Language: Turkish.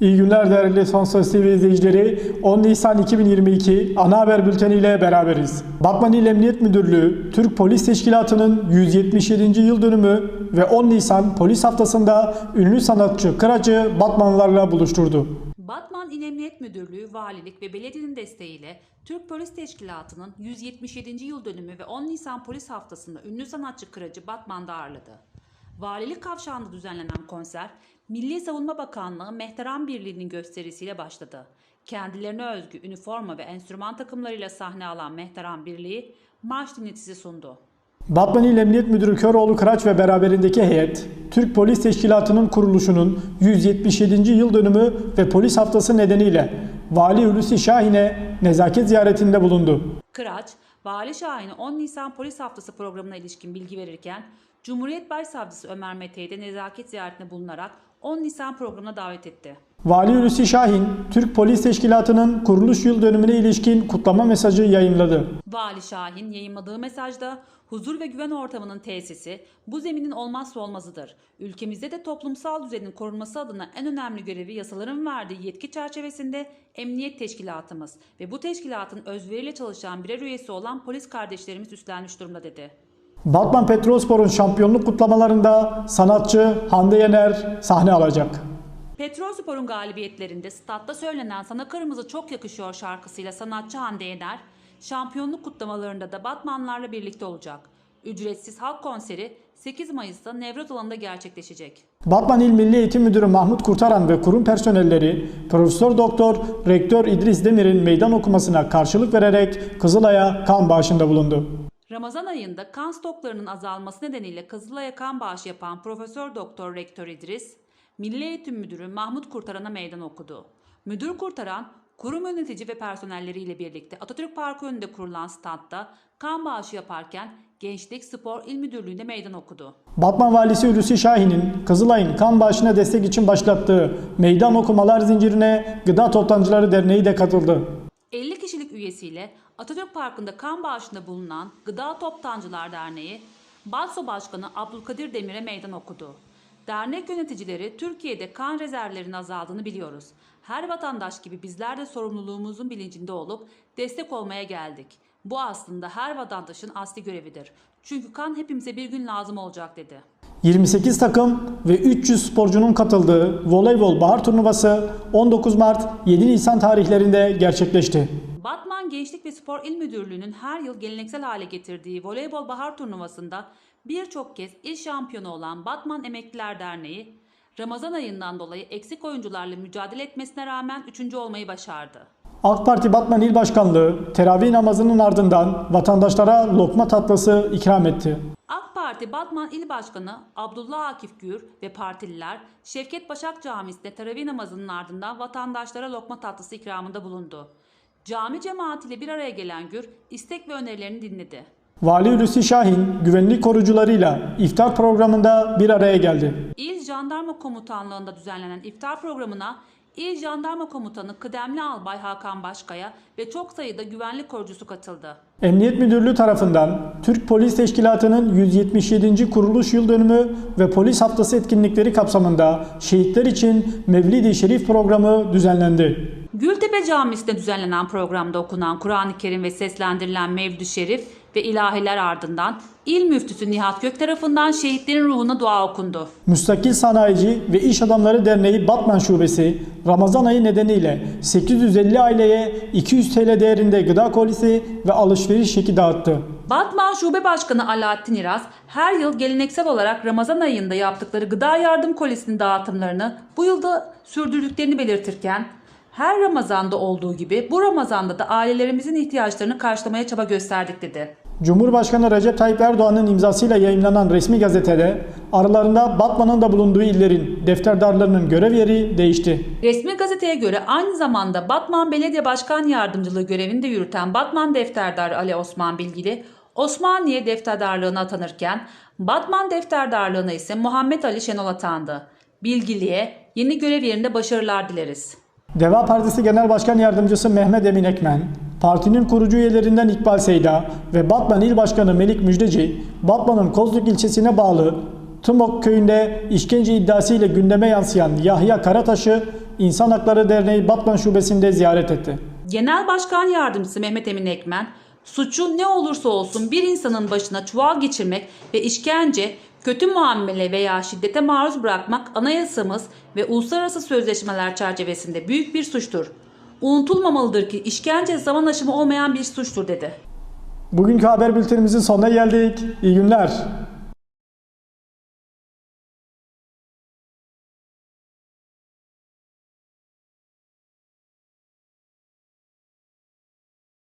İyi günler değerli Söz TV izleyicileri. 10 Nisan 2022 ana haber bülteni ile beraberiz. Batman İl Emniyet Müdürlüğü, Türk Polis Teşkilatı'nın 177. yıl dönümü ve 10 Nisan Polis Haftası'nda ünlü sanatçı Kıracı Batmanlılarla buluşturdu. Batman İl Emniyet Müdürlüğü, Valilik ve Belediyenin desteğiyle Türk Polis Teşkilatı'nın 177. yıl dönümü ve 10 Nisan Polis Haftası'nda ünlü sanatçı Kıracı Batman'da ağırladı. Valilik Kavşağı'nda düzenlenen konser, Milli Savunma Bakanlığı Mehteran Birliği'nin gösterisiyle başladı. Kendilerine özgü üniforma ve enstrüman takımlarıyla sahne alan Mehteran Birliği, marş dinletisi sundu. Batman İl Emniyet Müdürü Köroğlu Kıraç ve beraberindeki heyet, Türk Polis Teşkilatı'nın kuruluşunun 177. yıl dönümü ve polis haftası nedeniyle Vali Hulusi Şahin'e nezaket ziyaretinde bulundu. Kıraç, Vali Şahin'e 10 Nisan Polis Haftası programına ilişkin bilgi verirken, Cumhuriyet Başsavcısı Ömer Mete'yi de nezaket ziyaretine bulunarak 10 Nisan programına davet etti. Vali Hulusi Şahin, Türk Polis Teşkilatı'nın kuruluş yıl dönümüne ilişkin kutlama mesajı yayınladı. Vali Şahin yayınladığı mesajda huzur ve güven ortamının tesisi bu zeminin olmazsa olmazıdır. Ülkemizde de toplumsal düzenin korunması adına en önemli görevi yasaların verdiği yetki çerçevesinde Emniyet Teşkilatımız ve bu teşkilatın özveriyle çalışan birer üyesi olan polis kardeşlerimiz üstlenmiş durumda dedi. Batman Petrolspor'un şampiyonluk kutlamalarında sanatçı Hande Yener sahne alacak. Petrolspor'un galibiyetlerinde statta söylenen Sana Kırmızı Çok Yakışıyor şarkısıyla sanatçı Hande Yener, şampiyonluk kutlamalarında da Batmanlarla birlikte olacak. Ücretsiz halk konseri 8 Mayıs'ta Nevroz alanında gerçekleşecek. Batman İl Milli Eğitim Müdürü Mahmut Kurtaran ve kurum personelleri Profesör Doktor Rektör İdris Demir'in meydan okumasına karşılık vererek Kızılay'a kan bağışında bulundu. Ramazan ayında kan stoklarının azalması nedeniyle Kızılay'a kan bağışı yapan Profesör Doktor Rektör İdris, Milli Eğitim Müdürü Mahmut Kurtaran'a meydan okudu. Müdür Kurtaran, kurum yönetici ve personelleriyle birlikte Atatürk Parkı önünde kurulan standta kan bağışı yaparken Gençlik Spor İl Müdürlüğü'nde meydan okudu. Batman Valisi Hulusi Şahin'in Kızılay'ın kan bağışına destek için başlattığı meydan okumalar zincirine Gıda Toptancıları Derneği de katıldı. 50 kişilik üyesiyle Atatürk Parkı'nda kan bağışında bulunan Gıda Toptancılar Derneği, Balso Başkanı Abdülkadir Demir'e meydan okudu. Dernek yöneticileri Türkiye'de kan rezervlerinin azaldığını biliyoruz. Her vatandaş gibi bizler de sorumluluğumuzun bilincinde olup destek olmaya geldik. Bu aslında her vatandaşın asli görevidir. Çünkü kan hepimize bir gün lazım olacak dedi. 28 takım ve 300 sporcunun katıldığı voleybol bahar turnuvası 19 Mart 7 Nisan tarihlerinde gerçekleşti. Batman Gençlik ve Spor İl Müdürlüğü'nün her yıl geleneksel hale getirdiği voleybol bahar turnuvasında birçok kez il şampiyonu olan Batman Emekliler Derneği, Ramazan ayından dolayı eksik oyuncularla mücadele etmesine rağmen 3. olmayı başardı. AK Parti Batman İl Başkanlığı teravih namazının ardından vatandaşlara lokma tatlısı ikram etti. AK Parti Batman İl Başkanı Abdullah Akif Gür ve partililer Şevket Başak Camisi'nde teravih namazının ardından vatandaşlara lokma tatlısı ikramında bulundu. Cami cemaatiyle bir araya gelen Gür istek ve önerilerini dinledi. Vali Hulusi Şahin güvenlik korucularıyla iftar programında bir araya geldi. İl Jandarma Komutanlığı'nda düzenlenen iftar programına İl Jandarma Komutanı Kıdemli Albay Hakan Başkaya ve çok sayıda güvenlik korucusu katıldı. Emniyet Müdürlüğü tarafından Türk Polis Teşkilatı'nın 177. kuruluş yıl dönümü ve polis haftası etkinlikleri kapsamında şehitler için Mevlid-i Şerif programı düzenlendi. Gültepe Camisi'nde düzenlenen programda okunan Kur'an-ı Kerim ve seslendirilen Mevlid-i Şerif ve ilahiler ardından İl Müftüsü Nihat Gök tarafından şehitlerin ruhuna dua okundu. Müstakil Sanayici ve İş Adamları Derneği Batman Şubesi Ramazan ayı nedeniyle 850 aileye 200 TL değerinde gıda kolisi ve alışveriş çeki dağıttı. Batman Şube Başkanı Alaaddin İraz her yıl geleneksel olarak Ramazan ayında yaptıkları gıda yardım kolisinin dağıtımlarını bu yılda sürdürdüklerini belirtirken her Ramazan'da olduğu gibi bu Ramazan'da da ailelerimizin ihtiyaçlarını karşılamaya çaba gösterdik dedi. Cumhurbaşkanı Recep Tayyip Erdoğan'ın imzasıyla yayımlanan resmi gazetede aralarında Batman'ın da bulunduğu illerin defterdarlarının görev yeri değişti. Resmi gazeteye göre aynı zamanda Batman Belediye Başkan Yardımcılığı görevini de yürüten Batman Defterdarı Ali Osman Bilgili, Osmaniye Defterdarlığına atanırken Batman Defterdarlığına ise Muhammed Ali Şenol atandı. Bilgili'ye yeni görev yerinde başarılar dileriz. Deva Partisi Genel Başkan Yardımcısı Mehmet Emin Ekmen, partinin kurucu üyelerinden İkbal Seyda ve Batman İl Başkanı Melik Müjdeci, Batman'ın Kozluk ilçesine bağlı Tımok köyünde işkence iddiasıyla gündeme yansıyan Yahya Karataş'ı İnsan Hakları Derneği Batman Şubesi'nde ziyaret etti. Genel Başkan Yardımcısı Mehmet Emin Ekmen, suçu ne olursa olsun bir insanın başına çuval geçirmek ve işkence, kötü muamele veya şiddete maruz bırakmak anayasamız ve uluslararası sözleşmeler çerçevesinde büyük bir suçtur. Unutulmamalıdır ki işkence zaman aşımı olmayan bir suçtur dedi. Bugünkü haber bültenimizin sonuna geldik. İyi günler.